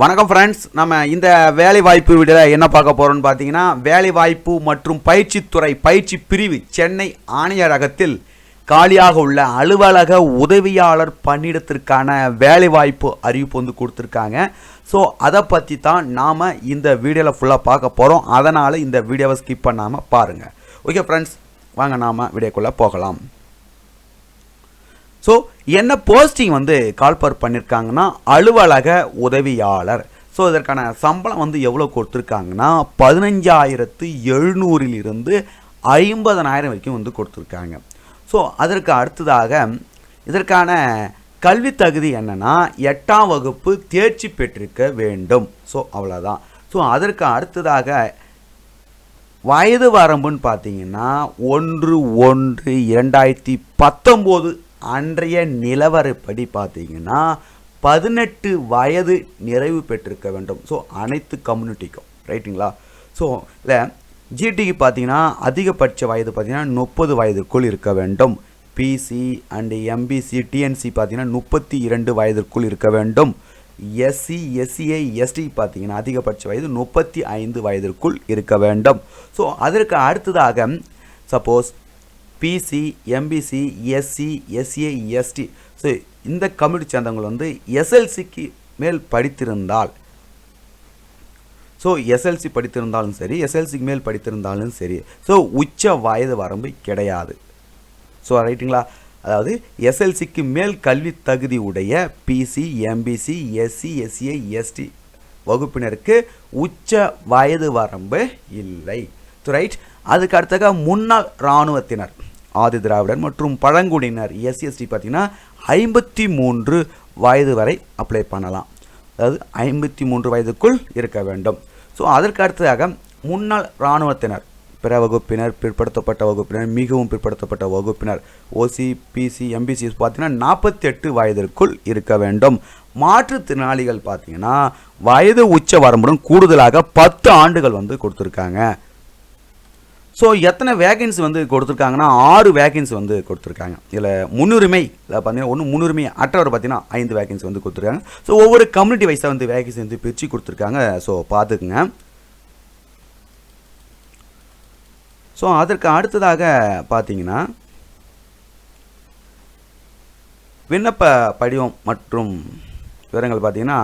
வணக்கம் ஃப்ரெண்ட்ஸ் நம்ம இந்த வேலை வாய்ப்பு வீடியோவில் என்ன பார்க்க போகிறோம்னு பார்த்தீங்கன்னா வேலை வாய்ப்பு மற்றும் பயிற்சித்துறை பயிற்சி பிரிவு சென்னை ஆணையரகத்தில் காலியாக உள்ள அலுவலக உதவியாளர் பணியிடத்திற்கான வேலை வாய்ப்பு அறிவிப்பு வந்து கொடுத்துருக்காங்க. ஸோ அதை பற்றி தான் நாம் இந்த வீடியோவில் ஃபுல்லாக பார்க்க போகிறோம் அதனால் இந்த வீடியோவை ஸ்கிப் பண்ணாமல் பாருங்கள் ஓகே ஃப்ரெண்ட்ஸ் வாங்க நாம் வீடியோக்குள்ளே போகலாம். ஸோ என்ன போஸ்டிங் வந்து கால்பர் பண்ணியிருக்காங்கன்னா அலுவலக உதவியாளர். ஸோ இதற்கான சம்பளம் வந்து எவ்வளோ கொடுத்துருக்காங்கன்னா பதினஞ்சாயிரத்து எழுநூறிலிருந்து ஐம்பதனாயிரம் வரைக்கும் வந்து கொடுத்துருக்காங்க. ஸோ அதற்கு அடுத்ததாக இதற்கான கல்வி தகுதி என்னென்னா எட்டாம் வகுப்பு தேர்ச்சி பெற்றிருக்க வேண்டும். ஸோ அவ்வளோதான் ஸோ அதற்கு அடுத்ததாக வயது வரம்புன்னு பார்த்தீங்கன்னா ஒன்று ஒன்று இரண்டாயிரத்தி பத்தொம்போது அன்றைய நிலவரப்படி பார்த்தீங்கன்னா பதினெட்டு வயது நிறைவு பெற்றிருக்க வேண்டும். ஸோ அனைத்து கம்யூனிட்டிக்கும் ரைட்டுங்களா ஸோ இல்லை ஜிடிக்கு பார்த்தீங்கன்னா அதிகபட்ச வயது பார்த்தீங்கன்னா முப்பது வயதுக்குள் இருக்க வேண்டும். பிசி அண்டு எம்பிசி டிஎன்சி பார்த்தீங்கன்னா முப்பத்தி இரண்டு வயதிற்குள் இருக்க வேண்டும். எஸ்சி எஸ்சிஐ எஸ்டி பார்த்தீங்கன்னா அதிகபட்ச வயது முப்பத்தி ஐந்து வயதிற்குள் இருக்க வேண்டும். ஸோ அதற்கு அடுத்ததாக suppose BC MBC SC SA ST so இந்த கம்யூனிட்டி சேர்ந்தவங்க வந்து எஸ்எல்சிக்கு மேல் படித்திருந்தால் ஸோ எஸ்எல்சி படித்திருந்தாலும் சரி எஸ்எல்சிக்கு மேல் படித்திருந்தாலும் சரி ஸோ உச்ச வயது வரம்பு கிடையாது. ஸோ ரைட்டுங்களா அதாவது எஸ்எல்சிக்கு மேல் கல்வி தகுதி உடைய BC MBC SC SCI ST வகுப்பினருக்கு உச்ச வயது வரம்பு இல்லை. ரைட் அதுக்கு அடுத்ததாக முன்னாள் இராணுவத்தினர். ஆதி திராவிடர் மற்றும் பழங்குடியினர் எஸ்சிஎஸ்டி பார்த்தீங்கன்னா ஐம்பத்தி மூன்று வயது வரை அப்ளை பண்ணலாம். அதாவது ஐம்பத்தி மூன்று வயதுக்குள் இருக்க வேண்டும். ஸோ அதற்கு அடுத்ததாக முன்னாள் இராணுவத்தினர் பிற வகுப்பினர் பிற்படுத்தப்பட்ட வகுப்பினர் மிகவும் பிற்படுத்தப்பட்ட வகுப்பினர் ஓசி பிசி எம்பிசி பார்த்தீங்கன்னா நாற்பத்தி எட்டு வயதிற்குள் இருக்க வேண்டும். மாற்றுத்திறனாளிகள் பார்த்தீங்கன்னா வயது உச்ச வரம்புடன் கூடுதலாக பத்து ஆண்டுகள் வந்து கொடுத்துருக்காங்க. ஸோ எத்தனை வேகன்சி வந்து கொடுத்துருக்காங்கன்னா ஆறு வேகன்சி வந்து கொடுத்துருக்காங்க. இதில் முன்னுரிமை இதில் பார்த்தீங்கன்னா ஒன்று முன்னுரிமை அற்றவர் பார்த்தீங்கன்னா ஐந்து வேகன்சி வந்து கொடுத்துருக்காங்க. ஸோ ஒவ்வொரு கம்யூனிட்டி வைஸாக வந்து வேகன்சி வந்து பிரித்து கொடுத்துருக்காங்க. ஸோ பார்த்துக்குங்க ஸோ அதற்கு அடுத்ததாக பார்த்தீங்கன்னா விண்ணப்ப படிவம் மற்றும் விவரங்கள் பார்த்தீங்கன்னா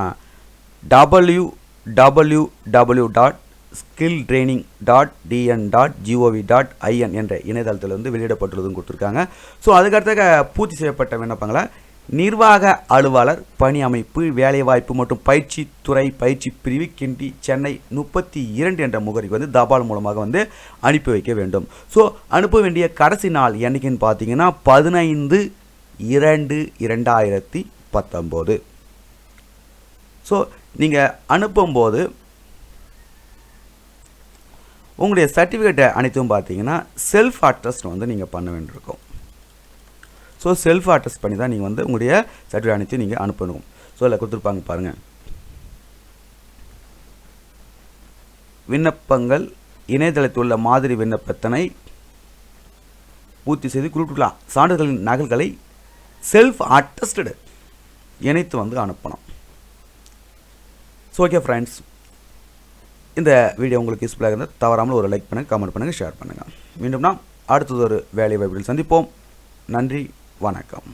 W W W dot skill training dot TN dot GOV dot IN என்ற இணையதளத்தில் வந்து வெளியிடப்பட்டுள்ளதும் கொடுத்துருக்காங்க. ஸோ அதுக்கடுத்த பூர்த்தி செய்யப்பட்ட விண்ணப்பங்களை? நிர்வாக அலுவலர் பணி அமைப்பு வேலைவாய்ப்பு மற்றும் பயிற்சி துறை பயிற்சி பிரிவு கிண்டி சென்னை முப்பத்தி இரண்டு என்ற முகரிக்கு வந்து தபால் மூலமாக வந்து அனுப்பி வைக்க வேண்டும். ஸோ அனுப்ப வேண்டிய கடைசி நாள் என்னைக்குன்னு பார்த்தீங்கன்னா பதினைந்து இரண்டு இரண்டாயிரத்தி பத்தொம்போது. ஸோ நீங்கள் அனுப்பும்போது உங்களுடைய சர்டிஃபிகேட்டை அனைத்தும் பார்த்தீங்கன்னா செல்ஃப் அட்டஸ்ட் வந்து நீங்கள் பண்ண வேண்டியிருக்கும். ஸோ செல்ஃப் அட்டஸ்ட் பண்ணி தான் நீங்கள் வந்து உங்களுடைய சர்டிஃபிகேட் அனைத்தையும் நீங்கள் அனுப்பணும். ஸோ அதில் கொடுத்துருப்பாங்க பாருங்கள் விண்ணப்பங்கள் இணையதளத்தில் உள்ள மாதிரி விண்ணப்பத்தினை பூர்த்தி செய்து குறிப்பிட்டுக்கலாம் சான்றிதழின் நகல்களை செல்ஃப் அட்டஸ்டடு இணைத்து வந்து அனுப்பணும். ஸோ ஓகே ஃப்ரெண்ட்ஸ் இந்த வீடியோ உங்களுக்கு யூஸ்ஃபுல்லாக இருந்தால் தவறாமல் ஒரு லைக் பண்ணுங்கள் கமெண்ட் பண்ணுங்கள் ஷேர் பண்ணுங்கள் மீண்டும் நாம் அடுத்தது ஒரு வேலை வாய்ப்புகள் சந்திப்போம். நன்றி வணக்கம்.